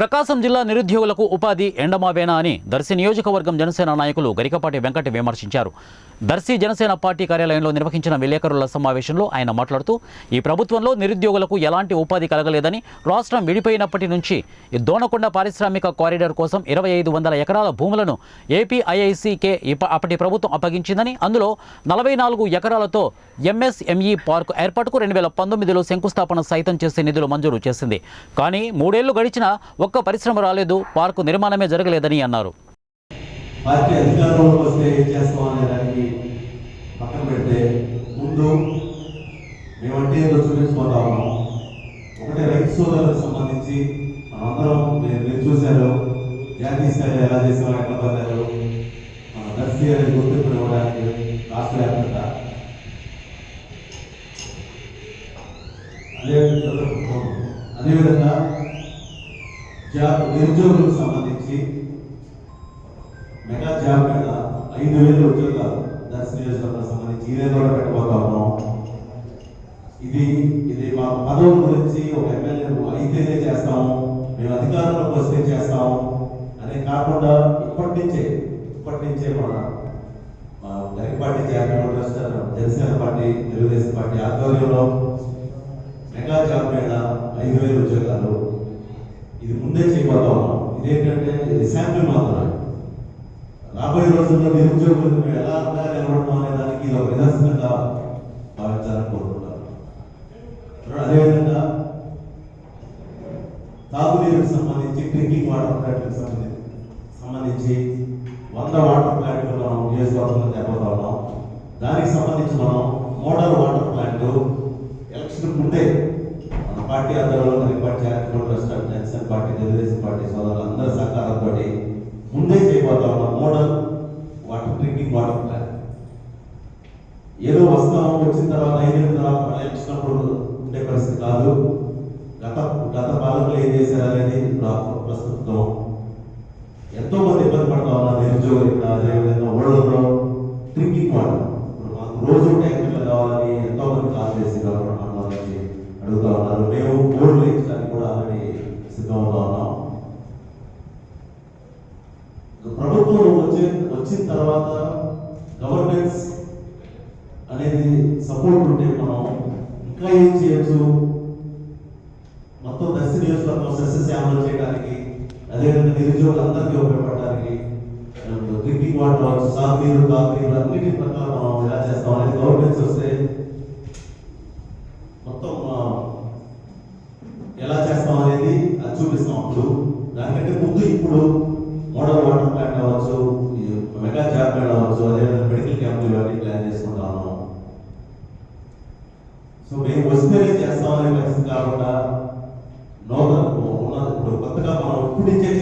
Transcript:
ప్రకాశం జిల్లా నిరుద్యోగులకు ఉపాధి ఎండమావేనా అని దర్శి నియోజకవర్గం జనసేన నాయకులు గరికపాటి వెంకట విమర్శించారు. దర్శి జనసేన పార్టీ కార్యాలయంలో నిర్వహించిన విలేకరుల సమావేశంలో ఆయన మాట్లాడుతూ ఈ ప్రభుత్వంలో నిరుద్యోగులకు ఎలాంటి ఉపాధి కలగలేదని రాష్ట్రం విడిపోయినప్పటి నుంచి ఈ దోనకొండ పారిశ్రామిక కారిడార్ కోసం ఇరవై ఐదు వందల ఎకరాల భూములను ఏపీఐఐసికే అప్పటి ప్రభుత్వం అప్పగించిందని అందులో నలభై నాలుగు ఎకరాలతో ఎంఎస్ఎంఈ పార్క్ ఏర్పాటుకు రెండు వేల పంతొమ్మిదిలో శంకుస్థాపన సైతం చేసే నిధులు మంజూరు చేసింది. కానీ మూడేళ్ళు గడిచినా ఒక్క పరిశ్రమ రాలేదు పార్కు నిర్మాణమే జరగలేదని అన్నారు. పార్టీ అధికారంలోకి వస్తే ఏం చేస్తాం అనే దానికి పక్కన పెడితే ముందు మేమంటే ఏదో చూపించుకుంటా ఉన్నాం. ఒకటి రైతు సోదరులకు సంబంధించి మనందరం మీరు మీరు చూశారు జాతీయ స్థాయిలో ఎలా చేసామో ఎక్కడ పొందారు మన దర్శి అనేది గుర్తింపు ఇవ్వడానికి రాష్ట్ర వ్యాప్తంగా అదే అదేవిధంగా నిరుద్యోగులకు సంబంధించి ఐదు వేలు ఉద్యోగాలు దర్శన నియోజకవర్గం సంబంధించి ఇదే కూడా పెట్టబోతా ఉన్నాం. ఇది ఇది మా పదవుల గురించి ఒక ఎమ్మెల్యే అయితేనే చేస్తాము మేము అధికారంలోకి వస్తే చేస్తాము అనే కాకుండా ఇప్పటి నుంచే ఇప్పటి నుంచే మన గరి పార్టీ జాతీయ trust Janasena party Telugu Desam party ఆధ్వర్యంలో మెగా జాబ్ మీద ఐదు వేల ఉద్యోగాలు. ఇది ముందే చేయబోతా ఉన్నాం. ఇదేంటంటే ఇది శాంపిల్ మాత్రమే. రోజుల్లో నిరుద్యోగులు ఎలా అండగా నిలబడతాం అనే దానికి ఇది ఒక నిదర్శనంగా భావించాలని కోరుకుంటాను అదేవిధంగా తాగునీరుకు సంబంధించి డ్రింకింగ్ వాటర్ ప్లాంట్కి సంబంధించి సంబంధించి వంద వాటర్ ప్లాంట్లు మనం నియోజకవర్గంలో తేపోతా ఉన్నాం. దానికి సంబంధించి మనం మోడల్ వాటర్ ప్లాంట్ ఎలక్షన్ ముందే మన పార్టీ ఆధ్వర్యంలో మన చేయాలి trust Janasena party Telugu Desam party సోదరులు అందరి సహకారంతో ముందే చేయబోతా ఉన్నాం model water drinking water plant ఏదో వచ్చిన తర్వాత ఐదేళ్ళ తర్వాత మళ్ళీ వచ్చినప్పుడు ఉండే పరిస్థితి కాదు. గత గత పాలకులు ఏం చేశారనేది ప్రస్తుతం. ఎంతో మంది ఇబ్బంది పడతా ఉన్నారు నిరుద్యోగులు అదేవిధంగా ఓళ్ళలో డ్రింకింగ్ వాటర్. ఇప్పుడు మాకు రోజు ట్యాంకర్లు కావాలని ఎంతో మంది కాల్ చేసి గవర్నమెంట్ అడుగుతా ఉన్నారు. మేము బోర్డులు ఇచ్చడానికి కూడా ఆల్రెడీ సిద్ధంగా ఉన్నాం. ప్రభుత్వం వచ్చే వచ్చిన తర్వాత గవర్నెన్స్ సపోర్ట్ ఉంటే మనం ఇంకా ఏం చేయొచ్చు? మొత్తం దశ నియోజకవర్గం సస్యశ్యామలు చేయడానికి అదేవిధంగా నిరుద్యోగులందరికీ ఉపయోగపడడానికి డ్రింకింగ్ వాటర్ అవ్వచ్చు సాగునీరు అన్నిటి ప్రకారం మనం ఎలా చేస్తాం. అనేది గవర్నమెంట్స్ వస్తే మొత్తం ఎలా చేస్తాం అనేది అది చూపిస్తాం అప్పుడు దానికంటే ముందు ఇప్పుడు మోడల్ వాటర్ ప్లాంట్ అవ్వచ్చు ఈ మెగా జాబ్ మేళ అవ్వచ్చు అదేవిధంగా మెడికల్ క్యాంపులు ఇవన్నీ ప్లాన్ చేసుకుంటా ఉన్నాం సో మేము వస్తేనే చేస్తామనే పరిస్థితి కాకుండా నూతన ఉన్నది ఇప్పుడు కొత్తగా మనం ఇప్పుడు